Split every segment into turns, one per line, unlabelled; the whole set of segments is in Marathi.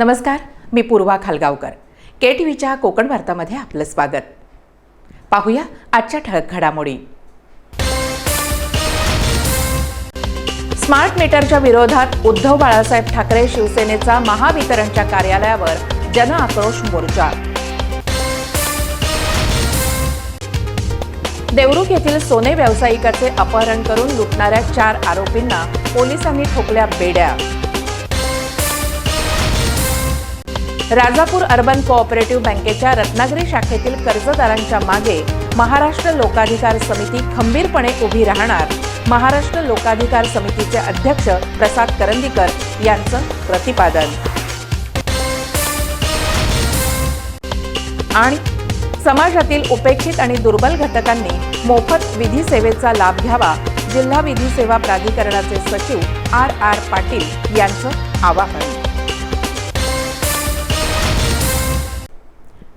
नमस्कार मी पूर्वा खालगावकर. के टी व्हीच्या कोकण वार्तामध्ये आपलं स्वागत. पाहूया आजच्या ठळक घडामोडी. स्मार्ट मीटरच्या विरोधात उद्धव बाळासाहेब ठाकरे शिवसेनेचा महावितरणच्या कार्यालयावर जन आक्रोश मोर्चा. देवरुख येथील सोने व्यावसायिकाचे अपहरण करून लुटणाऱ्या चार आरोपींना पोलिसांनी ठोकल्या बेड्या. राजापूर अर्बन कोऑपरेटिव्ह बँकेच्या रत्नागिरी शाखेतील कर्जदारांच्या मागे महाराष्ट्र लोकाधिकार समिती खंबीरपणे उभी राहणार. महाराष्ट्र लोकाधिकार समितीचे अध्यक्ष प्रसाद करंदीकर यांचं प्रतिपादन. आणि समाजातील उपेक्षित आणि दुर्बल घटकांनी मोफत विधी सेवेचा लाभ घ्यावा जिल्हा विधी सेवा प्राधिकरणाचे सचिव आर आर पाटील यांचं आवाहन.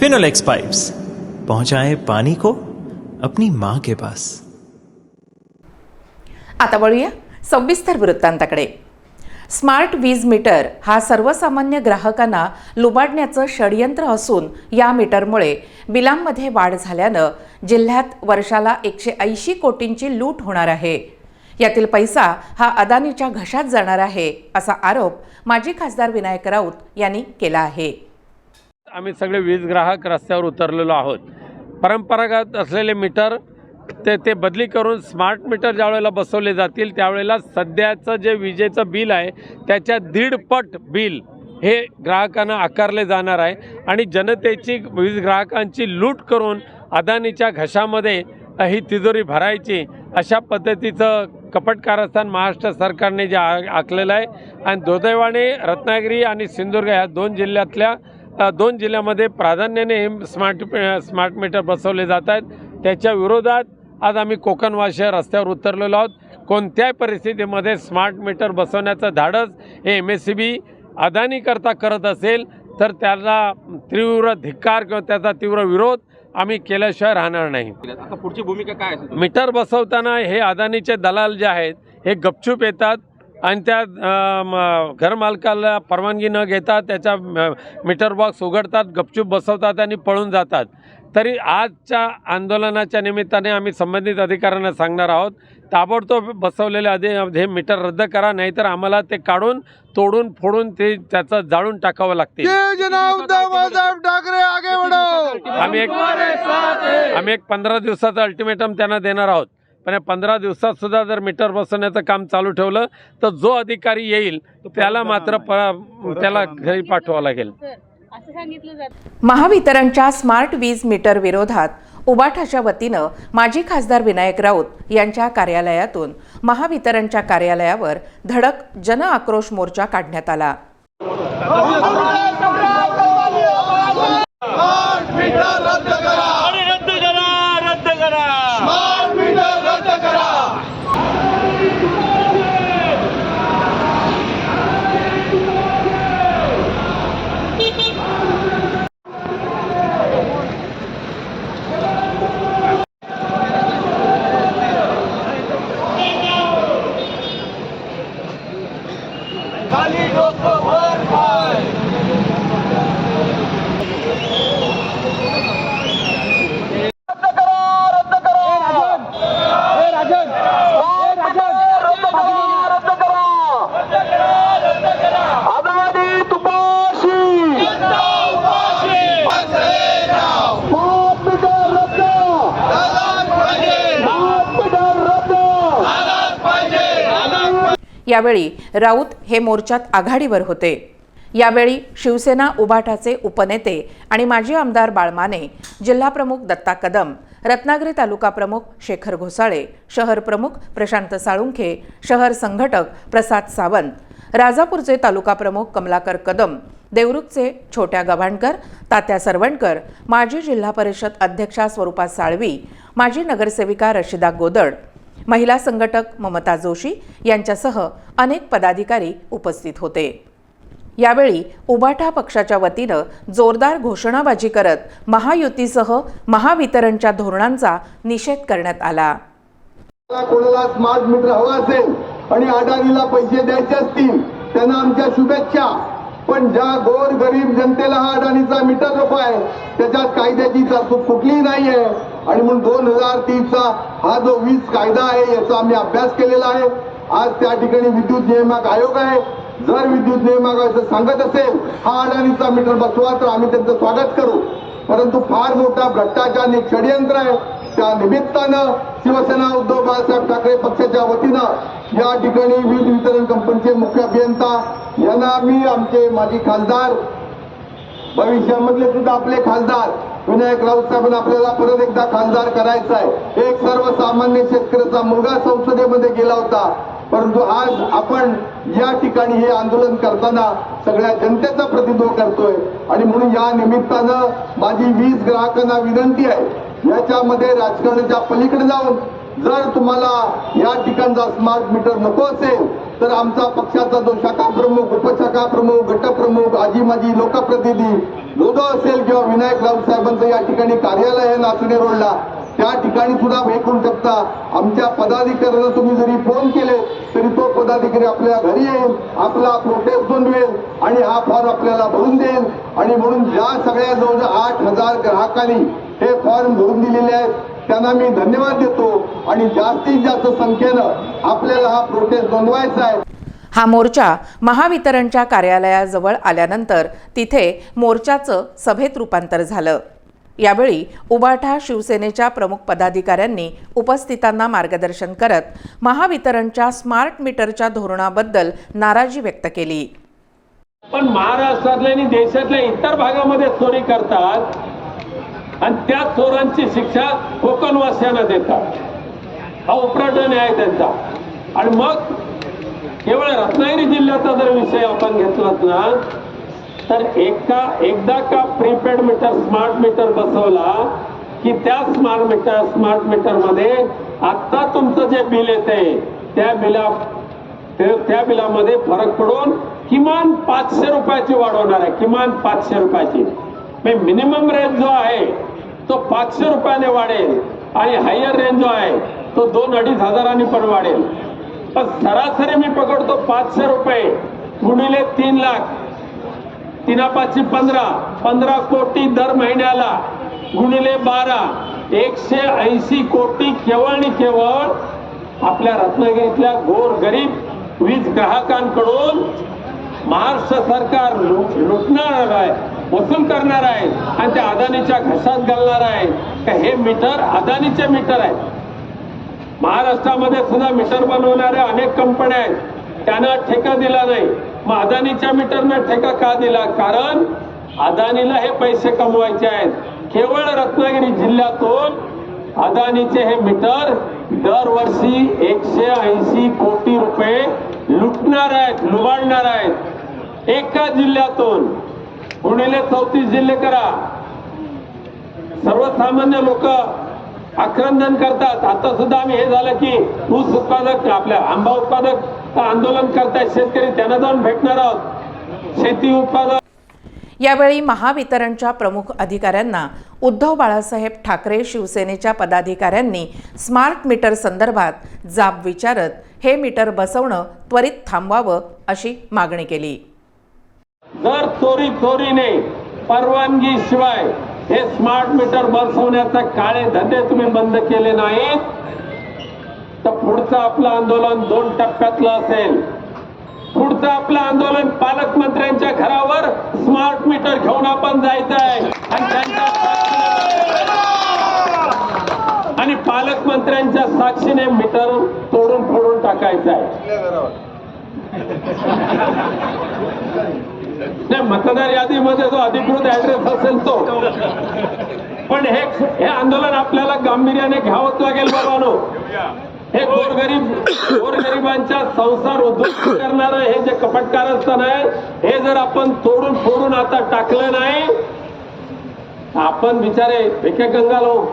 फिनोलेक्स पाइप्स पहुंचाए पानी को अपनी माँ के पास।
आता वळूया सविस्तर वृत्तांताकडे. स्मार्ट वीज मीटर हा सर्वसामान्य ग्राहकांना लुबाडण्याचं षडयंत्र असून या मीटरमुळे बिलांमध्ये वाढ झाल्यानं जिल्ह्यात वर्षाला एकशे ऐंशी कोटींची लूट होणार आहे. यातील पैसा हा अदानीच्या घशात जाणार आहे असा आरोप माजी खासदार विनायक राऊत यांनी केला आहे.
आम्ही सगळे वीज ग्राहक रस्त्यावर उतरलेलो आहोत. परंपरागत असलेले मीटर ते ते बदली करून स्मार्ट मीटर ज्यावेळेला बसवले जातील त्यावेळेला सध्याचं जे विजेचं बिल आहे त्याच्या दीडपट बिल हे ग्राहकांना आकारले जाणार आहे. आणि जनतेची वीज ग्राहकांची लूट करून अदानीच्या घशामध्ये ही तिजोरी भरायची अशा पद्धतीचं कपट कारस्थान महाराष्ट्र सरकारने जे आ आखलेलं आहे. आणि दुर्दैवाने रत्नागिरी आणि सिंधुदुर्ग ह्या दोन जिल्ह्यातल्या दोन जिल्ह्यामध्ये प्राधान्याने हे स्मार्ट स्मार्ट मीटर बसवले जात आहेत. त्याच्या विरोधात आज आम्ही कोकणवासी रस्त्यावर उतरलेलो आहोत. कोणत्याही परिस्थितीमध्ये स्मार्ट मीटर बसवण्याचं धाडस हे एम एस सी बी अदानीकरता करत असेल तर त्याला तीव्र धिक्कार किंवा त्याचा तीव्र विरोध आम्ही केल्याशिवाय राहणार नाही.
आता पुढची भूमिका काय
मीटर बसवताना हे अदानीचे दलाल जे आहेत हे गपचूप येतात. आणि त्या घरमालकाला परवानगी न घेता त्याचा मीटर बॉक्स उघडतात गपचूप बसवतात आणि पळून जातात. तरी आजच्या आंदोलनाच्या निमित्ताने आम्ही संबंधित अधिकाऱ्यांना सांगणार आहोत ताबडतोब बसवलेले अधि हे मीटर रद्द करा नाहीतर आम्हाला ते काढून तोडून फोडून ते त्याचं जाळून टाकावं लागते आम्ही एक आम्ही एक पंधरा दिवसाचं अल्टिमेटम त्यांना देणार आहोत. पण या पंधरा दिवसात सुद्धा जर मीटर बसवण्याचं काम चालू ठेवलं तर जो अधिकारी येईल त्याला मात्र त्याला घरी पाठवावं लागेल
असं सांगितलं जातं
महावितरणच्या स्मार्ट वीज मीटर विरोधात उबाठाच्या वतीनं माजी खासदार विनायक राऊत यांच्या कार्यालयातून महावितरणच्या कार्यालयावर धडक जन आक्रोश मोर्चा काढण्यात आला राऊत हे मोर्चात आघाडीवर होते. यावेळी शिवसेना उबाटाचे उपनेते आणि माजी आमदार बाळमाने जिल्हाप्रमुख दत्ता कदम रत्नागिरी तालुका प्रमुख शेखर घोसाळे शहर प्रमुख प्रशांत साळुंखे शहर संघटक प्रसाद सावंत राजापूरचे तालुका प्रमुख कमलाकर कदम देवरुखचे छोट्या गव्हाणकर तात्या सरवणकर माजी जिल्हा परिषद अध्यक्षा स्वरूपा साळवी माजी नगरसेविका रशिदा गोदड महिला संघटक ममता जोशी यांच्यासह अनेक पदाधिकारी उपस्थित होते. यावेळी उबाटा पक्षाच्या वतीनं जोरदार घोषणाबाजी करत महायुतीसह महावितरणच्या धोरणांचा निषेध करण्यात आला.
कोणाला स्मार्ट मीटर हवा असेल आणि अडाणीला पैसे द्यायचे असतील त्यांना आमच्या शुभेच्छा. पण ज्या गोर गरीब जनतेला हा अडाणीचा मीटर नको आहे त्याच्यात कायद्याची तरतूद कुठलीही नाही आहे आणि म्हणून दोन हजार तीनचा हा जो वीज कायदा आहे याचा आम्ही अभ्यास केलेला आहे. आज त्या ठिकाणी विद्युत नियामक आयोग आहे. जर विद्युत नियामक आयोग सांगत असेल हा अडाणीचा मीटर बसवा तर आम्ही त्यांचं स्वागत करू. परंतु फार मोठा भ्रष्टाचार आणि एक षडयंत्र आहे. त्या निमित्तानं शिवसेना उद्धव बाळासाहेब ठाकरे पक्षाच्या वतीनं या ठिकाणी वीज वितरण कंपनीचे मुख्य अभियंता यांना मी आमचे माजी खासदार भविष्यामधले सुद्धा आपले खासदार विनायक राऊत साहेबांना आपल्याला परत एकदा खासदार करायचा आहे. एक सर्वसामान्य शेतकऱ्याचा मुलगा संसदेमध्ये गेला होता. परंतु आज आपण या ठिकाणी हे आंदोलन करताना सगळ्या जनतेचं प्रतिनिधित्व करतोय. आणि म्हणून या निमित्तानं माझी वीज ग्राहकांना विनंती आहे याच्यामध्ये राजकारणाच्या पलीकडे जाऊन जर तुम्हाला या ठिकाणचा स्मार्ट मीटर नको असेल तर आमचा पक्षाचा जो शाखा प्रमुख उपशाखा प्रमुख गटप्रमुख आजी माजी लोकप्रतिनिधी लोधो असेल किंवा विनायक राऊत साहेबांचं या ठिकाणी कार्यालय आहे नाचणे रोडला त्या ठिकाणी सुद्धा हे करू शकता. आमच्या पदाधिकाऱ्याला तुम्ही जरी फोन केले तरी तो पदाधिकारी आपल्या घरी येईल आपला प्रोटेस्ट नोंदवेल आणि हा फॉर्म आपल्याला भरून देईल. आणि म्हणून ज्या सगळ्या जवळजवळ आठ हजार ग्राहकांनी हे फॉर्म भरून दिलेले आहेत. त्यांना मी धन्यवाद देतो आणि जास्तीत जास्त संख्येनं आपल्याला हा प्रोटेस्ट नोंदवायचा आहे.
हा मोर्चा महावितरणच्या कार्यालयाजवळ आल्यानंतर तिथे मोर्चाचं सभेत रूपांतर झालं. यावेळी उबाठा शिवसेनेच्या प्रमुख पदाधिकाऱ्यांनी उपस्थितांना मार्गदर्शन करत महावितरणच्या स्मार्ट मीटरच्या धोरणाबद्दल नाराजी व्यक्त केली.
पण महाराष्ट्रातल्या आणि देशातल्या इतर भागामध्ये चोरी करतात आणि त्या चोरांची शिक्षा कोकणवासियांना देतात. हा उपराट न्याय त्यांचा आणि मग केवळ रत्नागिरी जिल्ह्याचा जर विषय आपण घेतलात ना तर एका एकदा का प्रीपेड मीटर स्मार्ट मीटर बसवला की त्या स्मार्ट मीटर स्मार्ट मीटरमध्ये आता तुमचं जे बिल येते त्या बिला त्या बिलामध्ये फरक पडून किमान पाचशे रुपयाची वाढवणार आहे. किमान पाचशे रुपयाची. मिनिमम रेंज जो आहे तो पाचशे रुपयाने वाढेल आणि हायर रेंज जो आहे तो दोन अडीच हजारांनी पण वाढेल. पण सरासरी मी पकडतो पाचशे रुपये गुणिले तीन लाख. तीना पाचशे पंधरा पंधरा कोटी दर महिन्याला गुणिले बारा. एकशे ऐंशी कोटी केवळ आणि केवळ आपल्या रत्नागिरीतल्या गोर गरीब वीज ग्राहकांकडून महाराष्ट्र सरकार लुटणार आहे. वसूल करणार आहे आणि त्या अदानीच्या घशात घालणार आहे. का हे मीटर अदानीचे मीटर आहे. महाराष्ट्रामध्ये सुद्धा मीटर बनवणाऱ्या अनेक कंपन्या आहेत. त्यांना ठेका दिला नाही. मग अदानीच्या मीटरनं ठेका का दिला? कारण अदानीला हे पैसे कमवायचे आहेत. केवळ रत्नागिरी जिल्ह्यातून अदानीचे हे मीटर दरवर्षी एकशे ऐंशी कोटी रुपये लुटणार आहेत लुबाडणार आहेत. एका जिल्ह्यातून पुणेले चौतीस जिल्हे करा. सर्वसामान्य लोक आक्रंदन करतात. आता सुद्धा आम्ही हे झालं की ऊस उत्पादक आपल्या आंबा उत्पादक आंदोलन करतायत शेतकरी त्यांना जाऊन भेटणार आहोत. शेती उत्पादक
यावेळी महावितरणच्या प्रमुख अधिकाऱ्यांना उद्धव बाळासाहेब ठाकरे शिवसेनेच्या पदाधिकाऱ्यांनी स्मार्ट मीटर संदर्भात जाब विचारत हे मीटर बसवणं त्वरित थांबवावं अशी मागणी केली.
जर चोरी चोरीने परवानगी शिवाय हे स्मार्ट मीटर बसवण्याचे काळे धंदे तुम्ही बंद केले नाहीत तर पुढचं आपलं आंदोलन दोन टप्प्यातलं असेल. पुढचं आपलं आंदोलन पालकमंत्र्यांच्या घरावर स्मार्ट मीटर घेऊन आपण जायचं आहे आणि त्यांच्या आणि पालकमंत्र्यांच्या साक्षीने मीटर तोडून फोडून टाकायचं आहे नाही मतदार यादीमध्ये जो अधिकृत ऍड्रेस असेल तो. पण हे हे आंदोलन आपल्याला गांभीर्याने घ्यावंच लागेल बाबानो. हे गोरगरीब गोरगरिबांच्या संसार उद्ध्वस्त करणारं हे जे कपटकारस्थान आहे हे जर आपण तोडून फोडून आता टाकलं नाही आपण बिचारे फेके गंगालो.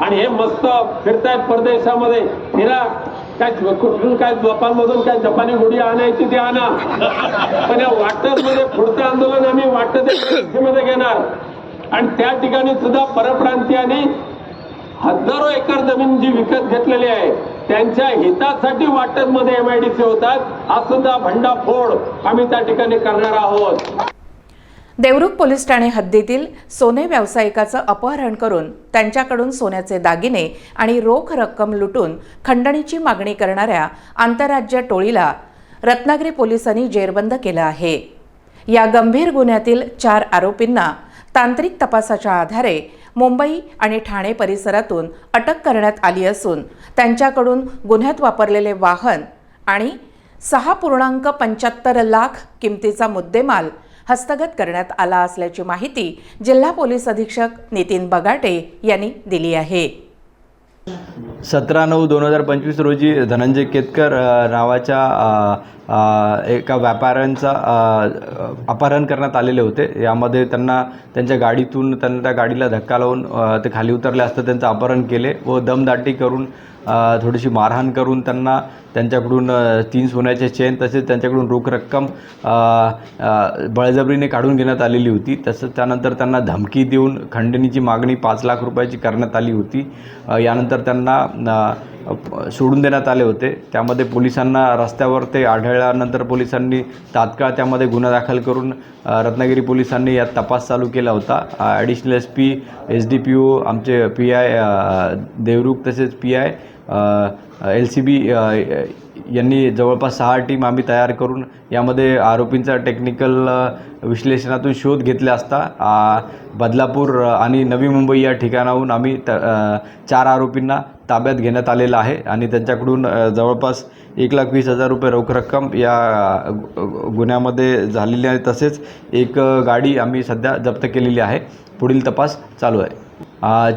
आणि हे मस्त फिरतायत परदेशामध्ये. फिरा. काय कुठून काय जपानमधून काय जपानी गुढी आणायची ती आणा. पण या वाटत मध्ये पुढचं आंदोलन आम्ही वाटत मध्ये घेणार. आणि त्या ठिकाणी सुद्धा परप्रांतीयांनी हजारो एकर जमीन जी विकत घेतलेली आहे त्यांच्या हितासाठी वाटत मध्ये एमआयडीसी होतात. हा सुद्धा भंडाफोड आम्ही त्या ठिकाणी करणार आहोत.
देवरुख पोलीस ठाणे हद्दीतील सोने व्यावसायिकाचं अपहरण करून त्यांच्याकडून सोन्याचे दागिने आणि रोख रक्कम लुटून खंडणीची मागणी करणाऱ्या आंतरराज्य टोळीला रत्नागिरी पोलिसांनी जेरबंद केलं आहे. या गंभीर गुन्ह्यातील चार आरोपींना तांत्रिक तपासाच्या आधारे मुंबई आणि ठाणे परिसरातून अटक करण्यात आली असून त्यांच्याकडून गुन्ह्यात वापरलेले वाहन आणि सहा पूर्णांक पंच्याहत्तर लाख किमतीचा मुद्देमाल हस्तगत करण्यात आला असल्याची माहिती जिल्हा पोलीस अधीक्षक नितीन बगाटे यांनी दिली आहे.
सतरा नऊ दोन हजार पंचवीस रोजी धनंजय केतकर नावाच्या एका व्यापाऱ्यांचा अपहरण करण्यात आलेले होते. यामध्ये त्यांना त्यांच्या गाडीतून त्यांना त्या गाडीला धक्का लावून ते खाली उतरले असता त्यांचं अपहरण केले व दमदाटी करून थोडीशी मारहाण करून त्यांना त्यांच्याकडून तीन सोन्याचे चेन तसेच त्यांच्याकडून रोख रक्कम बळजबरीने काढून घेण्यात आलेली होती. तसंच त्यानंतर त्यांना धमकी देऊन खंडणीची मागणी पाच लाख रुपयाची करण्यात आली होती. यानंतर त्यांना सोडून देण्यात आले होते. त्यामध्ये पोलिसांना रस्त्यावर ते आढळल्यानंतर पोलिसांनी तात्काळ त्यामध्ये गुन्हा दाखल करून रत्नागिरी पोलिसांनी यात तपास चालू केला होता. Additional S P S D P O आमचे पी आय देवरुख तसेच P I L C B यांनी जवळपास सहा टीम आम्ही तयार करून यामध्ये आरोपींचा टेक्निकल विश्लेषणातून शोध घेतला असता. बदलापूर आणि नवी मुंबई या ठिकाणाहून आम्ही त चार आरोपींना ताब्यात घेण्यात आलेलं आहे आणि त्यांच्याकडून जवळपास एक लाख वीस हजार रुपये रोख रक्कम या गु- गुन्ह्यामध्ये झालेली आहे. तसेच एक गाडी आम्ही सध्या जप्त केलेली आहे. पुढील तपास चालू आहे.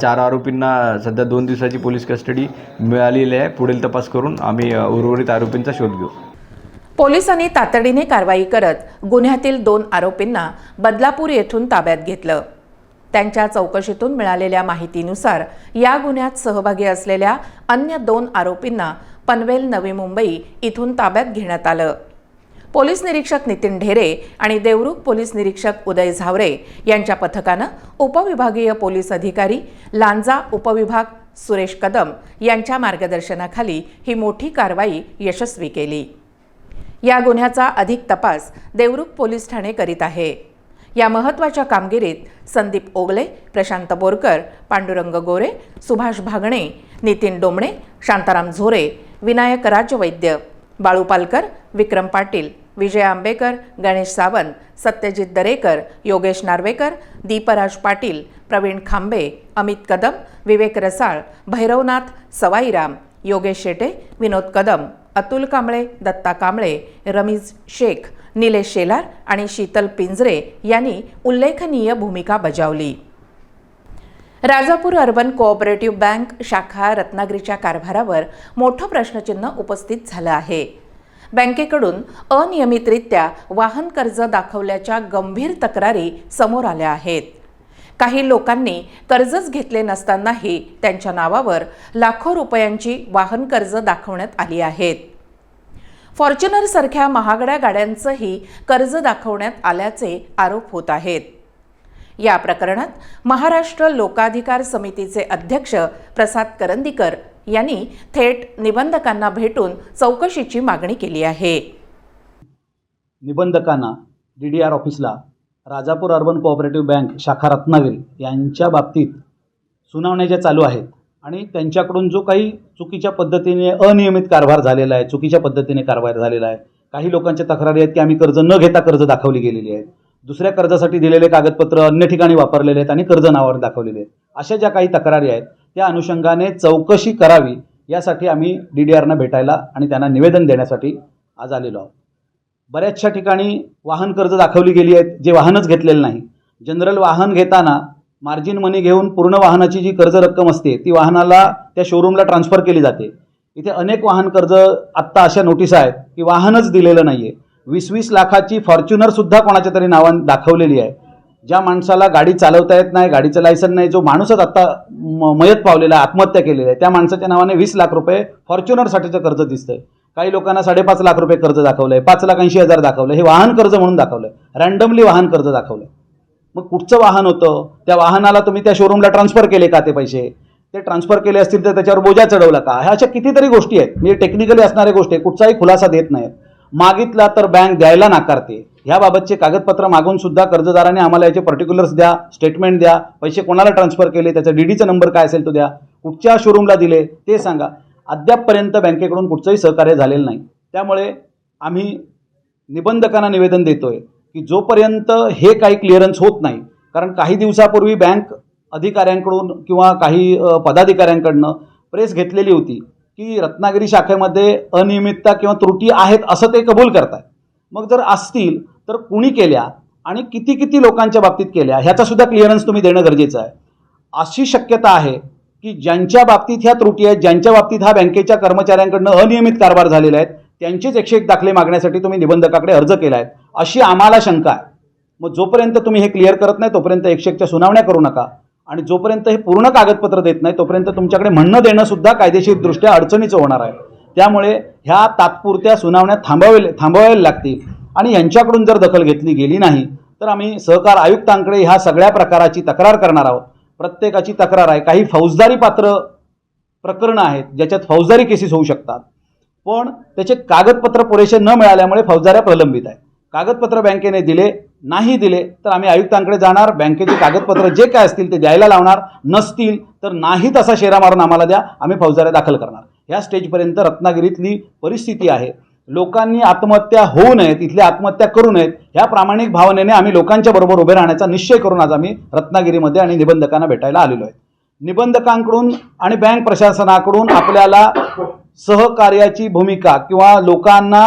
चार आरोपींना सध्या दोन दिवसाची पोलीस कस्टडी मिळालेली आहे. पुढील तपास करून आम्ही उर्वरित आरोपींचा शोध घेऊ.
पोलिसांनी तातडीने कारवाई करत गुन्ह्यातील दोन आरोपींना बदलापूर येथून ताब्यात घेतलं. त्यांच्या चौकशीतून मिळालेल्या माहितीनुसार या गुन्ह्यात सहभागी असलेल्या अन्य दोन आरोपींना पनवेल नवी मुंबई इथून ताब्यात घेण्यात आलं. पोलीस निरीक्षक नितीन ढेरे आणि देवरुख पोलीस निरीक्षक उदय झावरे यांच्या पथकानं उपविभागीय पोलीस अधिकारी लांजा उपविभाग सुरेश कदम यांच्या मार्गदर्शनाखाली ही मोठी कारवाई यशस्वी केली. या गुन्ह्याचा अधिक तपास देवरुख पोलीस ठाणे करीत आहे. या महत्त्वाच्या कामगिरीत संदीप ओगले प्रशांत बोरकर पांडुरंग गोरे सुभाष भागणे नितीन डोमणे शांताराम झोरे विनायक राजवैद्य बाळू पालकर विक्रम पाटील विजय आंबेकर गणेश सावंत सत्यजित दरेकर योगेश नार्वेकर दीपराज पाटील प्रवीण खांबे अमित कदम विवेक रसाळ भैरवनाथ सवाईराम योगेश शेटे विनोद कदम अतुल कांबळे दत्ता कांबळे रमीज शेख निलेश शेलार आणि शीतल पिंजरे यांनी उल्लेखनीय भूमिका बजावली. राजापूर अर्बन कोऑपरेटिव्ह बँक शाखा रत्नागिरीच्या कारभारावर मोठं प्रश्नचिन्ह उपस्थित झालं आहे. बँकेकडून अनियमितरित्या वाहन कर्ज दाखवल्याच्या गंभीर तक्रारी समोर आल्या आहेत. काही लोकांनी कर्जच घेतले नसतानाही त्यांच्या नावावर लाखो रुपयांची वाहन कर्ज दाखवण्यात आली आहेत. फॉर्च्युनरसारख्या महागड्या गाड्यांचंही कर्ज दाखवण्यात आल्याचे आरोप होत आहेत. या प्रकरणात महाराष्ट्र लोकाधिकार समितीचे अध्यक्ष प्रसाद करंदीकर यांनी थेट निबंधकांना भेटून चौकशीची मागणी केली आहे.
निबंधकांना डी डी आर ऑफिसला राजापूर अर्बन कोऑपरेटिव्ह बँक शाखा रत्नागिरी यांच्या बाबतीत सुनावण्या ज्या चालू आहेत आणि त्यांच्याकडून जो काही चुकीच्या पद्धतीने अनियमित कारभार झालेला आहे चुकीच्या पद्धतीने कारभार झालेला आहे काही लोकांच्या तक्रारी आहेत की आम्ही कर्ज न घेता कर्ज दाखवली गेलेली आहेत दुसऱ्या कर्जासाठी दिलेले कागदपत्र अन्य ठिकाणी वापरलेले आहेत आणि कर्ज नावावर दाखवलेले आहेत. अशा ज्या काही तक्रारी आहेत त्या अनुषंगाने चौकशी करावी यासाठी आम्ही डी डी आरना भेटायला आणि त्यांना निवेदन देण्यासाठी आज आलेलो आहोत. बऱ्याचशा ठिकाणी वाहन कर्ज दाखवली गेली आहेत जे वाहनच घेतलेलं नाही. जनरल वाहन घेताना मार्जिन मनी घेऊन पूर्ण वाहनाची जी कर्ज रक्कम असते ती वाहनाला त्या शोरूमला ट्रान्सफर केली जाते. इथे अनेक वाहन कर्ज आत्ता अशा नोटीस आहेत की वाहनच दिलेलं नाही आहे वीस वीस लाखाची फॉर्च्युनरसुद्धा कोणाच्या तरी नावान दाखवलेली आहे. ज्या माणसाला गाडी चालवता येत नाही गाडीचं लायसन नाही जो माणूसच आत्ता म- मयत पावलेला आहे आत्महत्या केलेली आहे त्या माणसाच्या नावाने वीस लाख रुपये फॉर्च्युनरसाठीचं कर्ज दिसतंय. काही लोकांना साडेपाच लाख रुपये कर्ज दाखवलं आहे पाच लाख ऐंशी हजार दाखवलं हे वाहन कर्ज म्हणून दाखवलं आहे रँडमली वाहन कर्ज दाखवलं आहे मग कुठचं वाहन होतं? त्या वाहनाला तुम्ही त्या शोरूमला ट्रान्सफर केले का ते पैसे? ते ट्रान्सफर केले असतील तर त्याच्यावर बोजा चढवला का? ह्या अशा कितीतरी गोष्टी आहेत. म्हणजे टेक्निकली असणाऱ्या गोष्टी आहेत. कुठचाही खुलासा देत नाहीत. मागितला तर बँक द्यायला नाकारते. ह्याबाबतचे कागदपत्र मागून सुद्धा कर्जदाराने आम्हाला याचे पर्टिक्युलर्स द्या स्टेटमेंट द्या पैसे कोणाला ट्रान्सफर केले त्याचा डीडीचा नंबर काय असेल तो द्या. कुठच्या शोरूमला दिले ते सांगा. अद्यापपर्यंत बँकेकडून कुठचंही सहकार्य झालेलं नाही. त्यामुळे आम्ही निबंधकांना निवेदन देतोय की जोपर्यंत हे काही क्लिअरन्स होत नाही कारण काही दिवसापूर्वी बँक अधिकाऱ्यांकडून किंवा काही पदाधिकाऱ्यांकडनं प्रेस घेतलेली होती. की रत्नागिरी शाखेमध्ये अनियमितता किंवा त्रुटी आहेत असं ते कबूल करतात मग जर असतील तर कुणी केल्या आणि किती किती लोकांच्या बाबतीत केल्या ह्याचा सुद्धा क्लिअरन्स तुम्ही देणं गरजेचं आहे. अशी शक्यता आहे की ज्यांच्या बाबतीत ह्या त्रुटी आहेत ज्यांच्या बाबतीत हा बँकेच्या कर्मचाऱ्यांकडनं अनियमित कारभार झालेला आहेत त्यांचेच एकशे एक दाखले मागण्यासाठी तुम्ही निबंधकाकडे अर्ज केला आहे अशी आम्हाला शंका आहे. मग जोपर्यंत तुम्ही हे क्लिअर करत नाही तोपर्यंत एकशे एकच्या सुनावण्या करू नका. आणि जोपर्यंत हे पूर्ण कागदपत्र देत नाही तोपर्यंत तुमच्याकडे म्हणणं देणं सुद्धा कायदेशीरदृष्ट्या अडचणीचं होणार आहे. त्यामुळे ह्या तात्पुरत्या सुनावण्या थांबवावे थांबवायला लागतील. आणि यांच्याकडून जर दखल घेतली गेली नाही तर आम्ही सहकार आयुक्तांकडे ह्या सगळ्या प्रकाराची तक्रार करणार आहोत. प्रत्येकाची तक्रार आहे. काही फौजदारी पात्र प्रकरणं आहेत ज्याच्यात फौजदारी केसेस होऊ शकतात. पण त्याचे कागदपत्र पुरेसे न मिळाल्यामुळे फौजदाऱ्या प्रलंबित आहे कागदपत्र बँकेने दिले नाही दिले तर आम्ही आयुक्तांकडे जाणार बँकेचे कागदपत्र जे काय असतील ते द्यायला लावणार नसतील तर नाही तसा शेरा मारून आम्हाला द्या आम्ही फौजदाऱ्या दाखल करणार. ह्या स्टेजपर्यंत रत्नागिरीतली परिस्थिती आहे. लोकांनी आत्महत्या होऊ नयेत इथल्या आत्महत्या करू नयेत ह्या प्रामाणिक भावनेने आम्ही लोकांच्या बरोबर उभे राहण्याचा निश्चय करून आज आम्ही रत्नागिरीमध्ये आणि निबंधकांना भेटायला आलेलो आहे. निबंधकांकडून आणि बँक प्रशासनाकडून आपल्याला सहकार्याची भूमिका किंवा लोकांना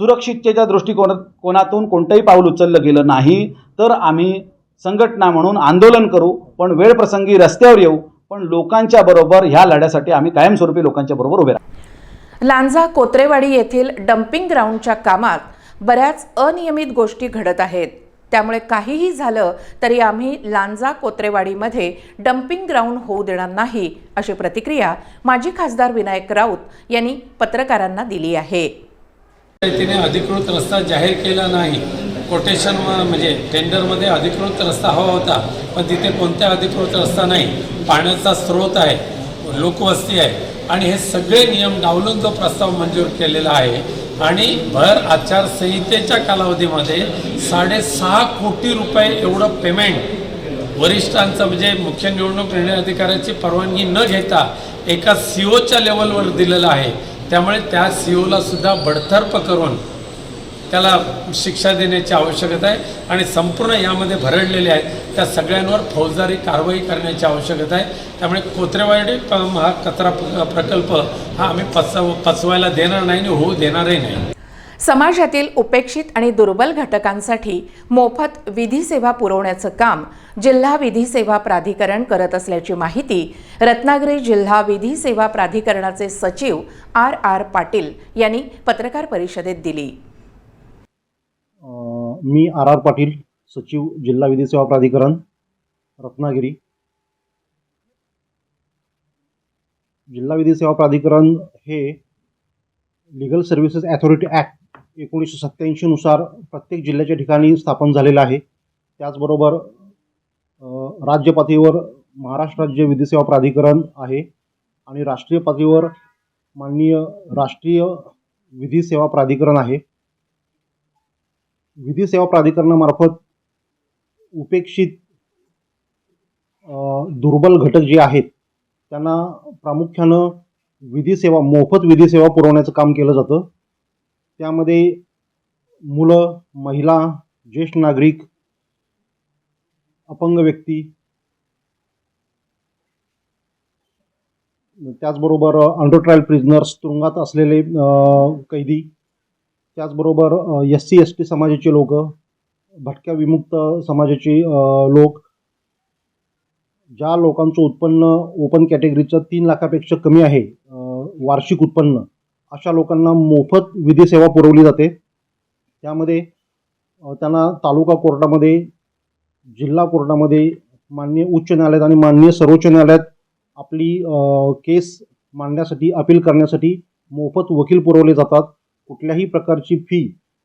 सुरक्षिततेच्या दृष्टिकोन कोनातून कोणतंही पाऊल उचललं गेलं नाही तर आम्ही संघटना म्हणून आंदोलन करू पण वेळप्रसंगी रस्त्यावर येऊ पण लोकांच्या बरोबर ह्या लढ्यासाठी आम्ही कायमस्वरूपी लोकांच्या बरोबर उभे राहू.
लांजा कोत्रेवाडी येथील डम्पिंग ग्राउंडच्या कामात बऱ्याच अनियमित गोष्टी घडत आहेत. त्यामुळे काहीही झालं तरी आम्ही लांजा कोत्रेवाडीमध्ये डम्पिंग ग्राउंड होऊ देणार नाही अशी प्रतिक्रिया माजी खासदार विनायक राऊत यांनी पत्रकारांना दिली आहे.
तिने अधिकृत रस्ता जाहीर केला नाही. कोटेशन म्हणजे टेंडरमध्ये अधिकृत रस्ता हवा होता पण तिथे कोणत्या अधिकृत रस्ता नाही. पाण्याचा स्रोत आहे लोकवस्ती आहे आणि हे सगळे नियम डावलून जो प्रस्ताव मंजूर केलेला आहे. आणि भर आचारसंहितेच्या कालावधीमध्ये साडेसहा कोटी रुपये एवढं पेमेंट वरिष्ठांचं म्हणजे मुख्य निवडणूक निर्णय अधिकाऱ्याची परवानगी न घेता एका सी ओच्या लेवलवर दिलेलं आहे. त्यामुळे त्या सी ओला सुद्धा बडतर्फ करून त्याला शिक्षा देण्याची आवश्यकता आहे आणि संपूर्ण यामध्ये भरडलेले आहेत त्या सगळ्यांवर फौजदारी कारवाई करण्याची आवश्यकता आहे. त्यामुळे कोत्रेवाडी हा कचरा प्रकल्प हा आम्ही पचव पचवायला देणार नाही आणि होऊ देणारही नाही.
समाजातील उपेक्षित आणि दुर्बल घटकांसाठी मोफत विधी सेवा पुरवण्याचं काम जिल्हा विधी सेवा प्राधिकरण करत असल्याची माहिती रत्नागिरी जिल्हा विधी सेवा प्राधिकरणाचे सचिव आर आर पाटील यांनी पत्रकार परिषदेत दिली.
मी आर आर पाटील सचिव जिल्हा विधी सेवा प्राधिकरण रत्नागिरी. जिल्हा विधी सेवा प्राधिकरण हे लिगल सर्व्हिसेस ॲथॉरिटी ॲक्ट एकोणीसशे सत्त्याऐंशीनुसार प्रत्येक जिल्ह्याच्या ठिकाणी स्थापन झालेलं आहे. त्याचबरोबर राज्य पातळीवर महाराष्ट्र राज्य विधी सेवा प्राधिकरण आहे आणि राष्ट्रीय पातळीवर माननीय राष्ट्रीय विधी सेवा प्राधिकरण आहे. विधी सेवा प्राधिकरणामार्फत उपेक्षित दुर्बल घटक जे आहेत त्यांना प्रामुख्यानं विधी सेवा मोफत विधी सेवा पुरवण्याचं काम केलं जातं. त्यामध्ये मुलं महिला ज्येष्ठ नागरिक अपंग व्यक्ती त्याचबरोबर अंडर ट्रायल प्रिझनर्स तुरुंगात असलेले कैदी त्याचबरोबर एस सी एस टी समाजाचे लोक भटक्या विमुक्त समाजाचे लोक ज्या लोकांचं उत्पन्न ओपन कॅटेगरीचं तीन लाखापेक्षा कमी आहे वार्षिक उत्पन्न अशा लोकांना मोफत विधी सेवा पुरवली जाते. त्यामध्ये त्यांना तालुका कोर्टामध्ये जिल्हा कोर्टामध्ये माननीय उच्च न्यायालयात आणि माननीय सर्वोच्च न्यायालयात आपली केस मांडण्यासाठी अपील करण्यासाठी मोफत वकील पुरवले जातात. कुठल्याही प्रकारची फी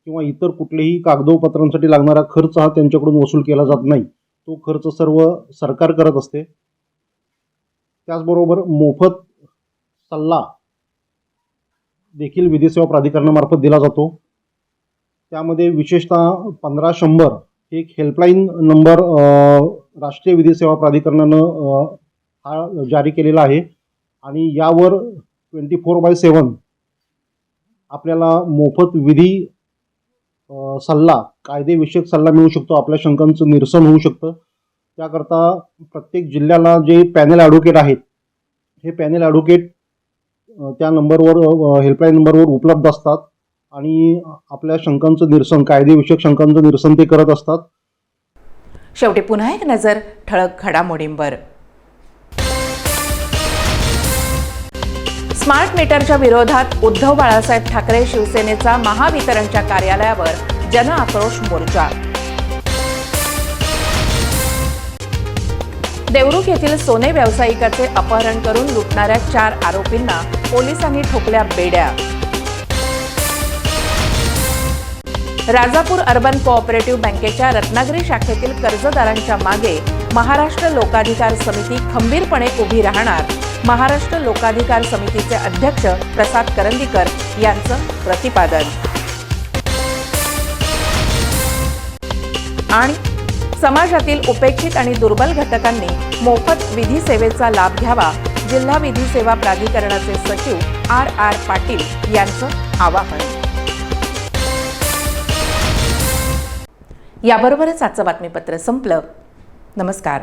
किंवा इतर कुठल्याही कागदोपत्रांसाठी लागणारा खर्च हा त्यांच्याकडून वसूल केला जात नाही. तो खर्च सर्व सरकार करत असते. त्याचबरोबर मोफत सल्ला देखील विधी सेवा प्राधिकरणामार्फत दिला जातो. त्यामध्ये विशेषतः पंधरा शंभर हे एक हेल्पलाईन नंबर राष्ट्रीय विधी सेवा प्राधिकरणानं हा जारी केलेला आहे. आणि यावर ट्वेंटी फोर बाय सेवन आपल्याला मोफत विधी सल्ला कायदेविषयक सल्ला मिळू शकतो. आपल्या शंकांचं निरसन होऊ शकतं. त्याकरता प्रत्येक जिल्ह्याला जे पॅनल ॲडव्होकेट आहेत हे पॅनल ॲडव्होकेट त्या नंबरवर हेल्पलाईन नंबरवर उपलब्ध असतात. आणि आपल्या शंकांचं निरसन कायदेविषयक शंकांचं निरसन ते करत असतात.
शेवटी पुन्हा एक नजर ठळक घडामोडींवर. स्मार्ट मीटरच्या विरोधात उद्धव बाळासाहेब ठाकरे शिवसेनेचा महावितरणच्या कार्यालयावर जन आक्रोश मोर्चा. देवरुख येथील सोने व्यावसायिकाचे अपहरण करून लुटणाऱ्या चार आरोपींना पोलिसांनी ठोकल्या बेड्या. राजापूर अर्बन कोऑपरेटिव्ह बँकेच्या रत्नागिरी शाखेतील कर्जदारांच्या मागे महाराष्ट्र लोकाधिकार समिती खंबीरपणे उभी राहणार. महाराष्ट्र लोकाधिकार समितीचे अध्यक्ष प्रसाद करंदीकर यांचं प्रतिपादन. आणि समाजातील उपेक्षित आणि दुर्बल घटकांनी मोफत विधी सेवेचा लाभ घ्यावा. जिल्हा विधी सेवा प्राधिकरणाचे सचिव आर आर पाटील यांचं आवाहन. याबरोबरच आजचं बातमीपत्र संपलं. नमस्कार.